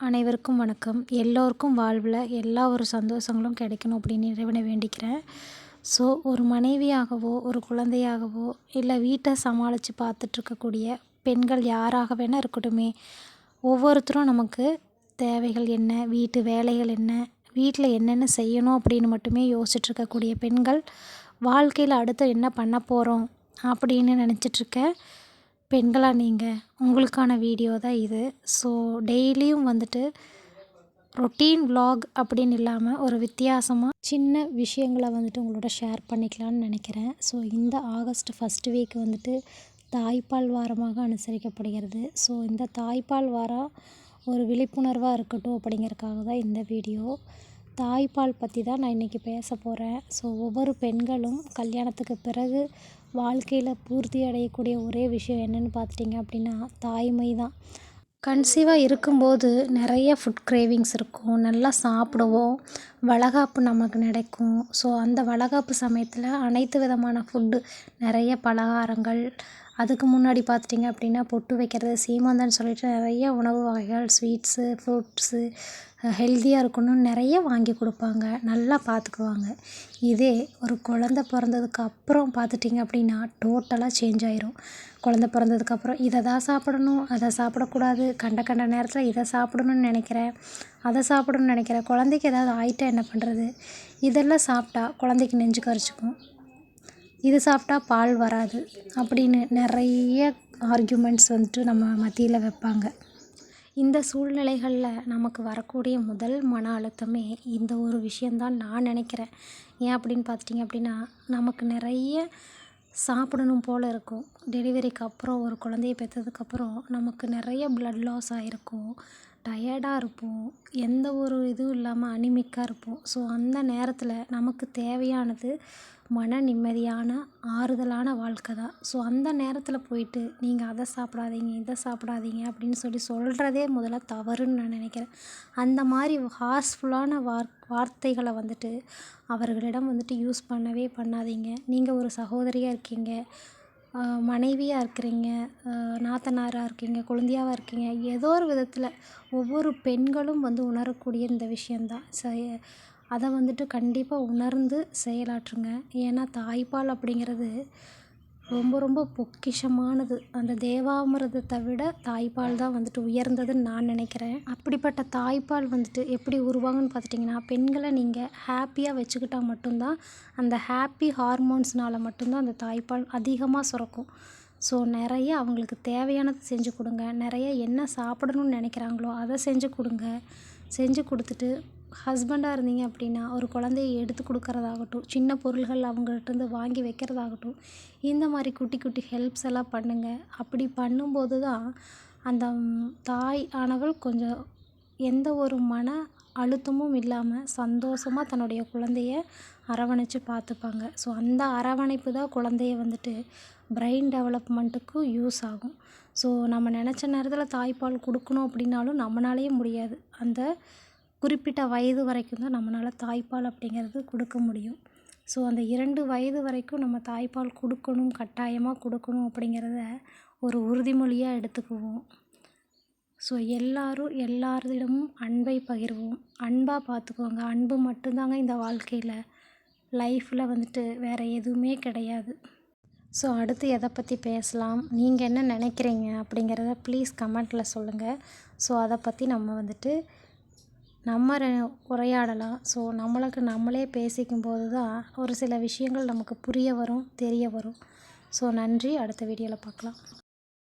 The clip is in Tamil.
அனைவருக்கும் வணக்கம். எல்லோருக்கும் வாழ்வில் எல்லா ஒரு சந்தோஷங்களும் கிடைக்கணும் அப்படின்னு இறைவனை வேண்டிக்கிறேன். ஸோ ஒரு மனைவியாகவோ ஒரு குழந்தையாகவோ இல்லை வீட்டை சமாளித்து பார்த்துட்ருக்கக்கூடிய பெண்கள் யாராக வேணால் இருக்கட்டுமே ஒவ்வொருத்தரும் நமக்கு தேவைகள் என்ன வீட்டு வேலைகள் என்ன வீட்டில் என்னென்ன செய்யணும் அப்படின்னு மட்டுமே யோசிச்சுட்ருக்கக்கூடிய பெண்கள் வாழ்க்கையில் அடுத்து என்ன பண்ண போகிறோம் அப்படின்னு நினச்சிட்ருக்க பெண்களாக நீங்கள் உங்களுக்கான வீடியோ தான் இது. ஸோ டெய்லியும் வந்துட்டு ரொட்டீன் விலாக் அப்படின்னு இல்லாமல் ஒரு வித்தியாசமாக சின்ன விஷயங்களை வந்துட்டு உங்களோட ஷேர் பண்ணிக்கலான்னு நினைக்கிறேன். ஸோ இந்த ஆகஸ்ட் ஃபஸ்ட் வீக் வந்துட்டு தாய்ப்பால் வாரமாக அனுசரிக்கப்படுகிறது. ஸோ இந்த தாய்ப்பால் வாரம் ஒரு விழிப்புணர்வாக இருக்கட்டும் அப்படிங்கிறதுக்காக தான் இந்த வீடியோ தாய்ப்பால் பற்றி தான் நான் இன்றைக்கி பேச போகிறேன் ஸோ ஒவ்வொரு பெண்களும் கல்யாணத்துக்கு பிறகு வாழ்க்கையில் பூர்த்தி அடையக்கூடிய ஒரே விஷயம் என்னென்னு பார்த்துட்டிங்க அப்படின்னா தாய்மை தான். கன்சீவாக இருக்கும்போது நிறைய ஃபுட் கிரேவிங்ஸ் இருக்கும். நல்லா சாப்பிடுவோம். வளகாப்பு நமக்கு நடக்கும் ஸோ அந்த வளகாப்பு சமயத்தில் அனைத்து விதமான ஃபுட்டு நிறைய பலகாரங்கள் அதுக்கு முன்னாடி பார்த்துட்டிங்க அப்படின்னா பொட்டு வைக்கிறது சீமந்தம்னு சொல்லிட்டு நிறைய உணவு வகைகள் ஸ்வீட்ஸு ஃப்ரூட்ஸு ஹெல்த்தியாக இருக்கணும்னு நிறைய வாங்கி கொடுப்பாங்க. நல்லா பார்த்துக்குவாங்க. இதே ஒரு குழந்த பிறந்ததுக்கு அப்புறம் பார்த்துட்டிங்க அப்படின்னா டோட்டலாக சேஞ்ச் ஆயிரும். குழந்த பிறந்ததுக்கப்புறம் இதை தான் சாப்பிடணும் அதை சாப்பிடக்கூடாது கண்ட கண்ட நேரத்தில் இதை சாப்பிடணும்னு நினைக்கிறேன் அதை சாப்பிடணும்னு நினைக்கிறேன். குழந்தைக்கு ஏதாவது ஆயிட்டா என்ன பண்ணுறது இதெல்லாம் சாப்பிட்டா குழந்தைக்கு நெஞ்சு கரைச்சிக்கும். இது சாப்பிட்டா பால் வராது அப்படின்னு நிறைய ஆர்கியூமெண்ட்ஸ் வந்துட்டு நம்ம மத்தியில் வைப்பாங்க. இந்த சூழ்நிலைகளில் நமக்கு வரக்கூடிய முதல் மன அழுத்தமே இந்த ஒரு விஷயந்தான் நான் நினைக்கிறேன். ஏன் அப்படின்னு பார்த்துட்டிங்க அப்படின்னா நமக்கு நிறைய சாப்பிடணும் போல் இருக்கும். டெலிவரிக்கு அப்புறம் ஒரு குழந்தைய பெற்றதுக்கப்புறம் நமக்கு நிறைய ப்ளட் லாஸ் ஆகிருக்கும் டயர்டாக இருப்போம். எந்த ஒரு இதுவும் இல்லாமல் அனிமிக்காக இருப்போம். ஸோ அந்த நேரத்தில் நமக்கு தேவையானது மன நிம்மதியான ஆறுதலான வாழ்க்கை தான். ஸோ அந்த நேரத்தில் போயிட்டு நீங்கள் அதை சாப்பிடாதீங்க இதை சாப்பிடாதீங்க அப்படின்னு சொல்லி சொல்கிறதே முதல்ல தவறுன்னு நான் நினைக்கிறேன். அந்த மாதிரி ஹார்ஸ்ஃபுல்லான வார் வார்த்தைகளை வந்துட்டு அவர்களிடம் வந்துட்டு யூஸ் பண்ணவே பண்ணாதீங்க. நீங்கள் ஒரு சகோதரியாக இருக்கீங்க. மனைவியாக இருக்கிறீங்க நாத்தனாராக இருக்கீங்க குழந்தையாக இருக்கீங்க ஏதோ ஒரு விதத்தில் ஒவ்வொரு பெண்களும் வந்து உணரக்கூடிய இந்த விஷயந்தான் ச அதை வந்துட்டு கண்டிப்பாக உணர்ந்து செயலாற்றுங்க. ஏன்னா தாய்ப்பால் அப்படிங்கிறது ரொம்ப ரொம்ப பொக்கிஷமானது. அந்த தேவாமிரதத்தை விட தாய்ப்பால் தான் வந்துட்டு உயர்ந்ததுன்னு நான் நினைக்கிறேன். அப்படிப்பட்ட தாய்ப்பால் வந்துட்டு எப்படி உருவாகும்னு பார்த்துட்டிங்கன்னா பெண்களை நீங்கள் ஹாப்பியாக வச்சுக்கிட்டா மட்டும்தான் அந்த ஹாப்பி ஹார்மோன்ஸ்னால் மட்டும்தான் அந்த தாய்ப்பால் அதிகமாக சுரக்கும். ஸோ நிறைய அவங்களுக்கு தேவையானதை செஞ்சு கொடுங்க. நிறைய என்ன சாப்பிடணும்னு நினைக்கிறாங்களோ அதை செஞ்சு கொடுங்க. செஞ்சு கொடுத்துட்டு ஹஸ்பண்டாக இருந்தீங்க அப்படின்னா ஒரு குழந்தைய எடுத்து கொடுக்கறதாகட்டும் சின்ன பொருள்கள் அவங்கள்ட்டேருந்து வாங்கி வைக்கிறதாகட்டும் இந்த மாதிரி குட்டி குட்டி ஹெல்ப்ஸ் எல்லாம் பண்ணுங்கள் அப்படி பண்ணும்போது தான் அந்த தாய் ஆனவள் கொஞ்சம் எந்த ஒரு மன அழுத்தமும் இல்லாமல் சந்தோஷமாக தன்னுடைய குழந்தைய அரவணைச்சு பார்த்துப்பாங்க. ஸோ அந்த அரவணைப்பு தான் குழந்தைய வந்துட்டு பிரெயின் டெவலப்மெண்ட்டுக்கும் யூஸ் ஆகும். ஸோ நம்ம நினச்ச நேரத்தில் தாய்ப்பால் கொடுக்கணும் அப்படின்னாலும் நம்மளாலேயே முடியாது. அந்த குறிப்பிட்ட வயது வரைக்கும் தான் நம்மளால் தாய்ப்பால் அப்படிங்கிறது கொடுக்க முடியும். ஸோ அந்த இரண்டு வயது வரைக்கும் நம்ம தாய்ப்பால் கொடுக்கணும் கட்டாயமாக கொடுக்கணும் அப்படிங்கிறத ஒரு உறுதிமொழியாக எடுத்துக்குவோம். ஸோ எல்லோரும் எல்லாரிடமும் அன்பை பகிர்வோம். அன்பாக பார்த்துக்கோங்க. அன்பு மட்டும்தாங்க இந்த வாழ்க்கையில் லைஃப்பில் வந்துட்டு வேறு எதுவுமே கிடையாது. ஸோ அடுத்து எதை பற்றி பேசலாம்? நீங்கள் என்ன நினைக்கிறீங்க அப்படிங்கிறத ப்ளீஸ் கமெண்ட்டில் சொல்லுங்கள் ஸோ அதை பற்றி நம்ம வந்துட்டு நம்ம உரையாடலாம். ஸோ நம்மளுக்கு நம்மளே பேசிக்கும் போது தான் ஒரு சில விஷயங்கள் நமக்கு புரிய வரும் தெரிய வரும். ஸோ நன்றி. அடுத்த வீடியோவில் பார்க்கலாம்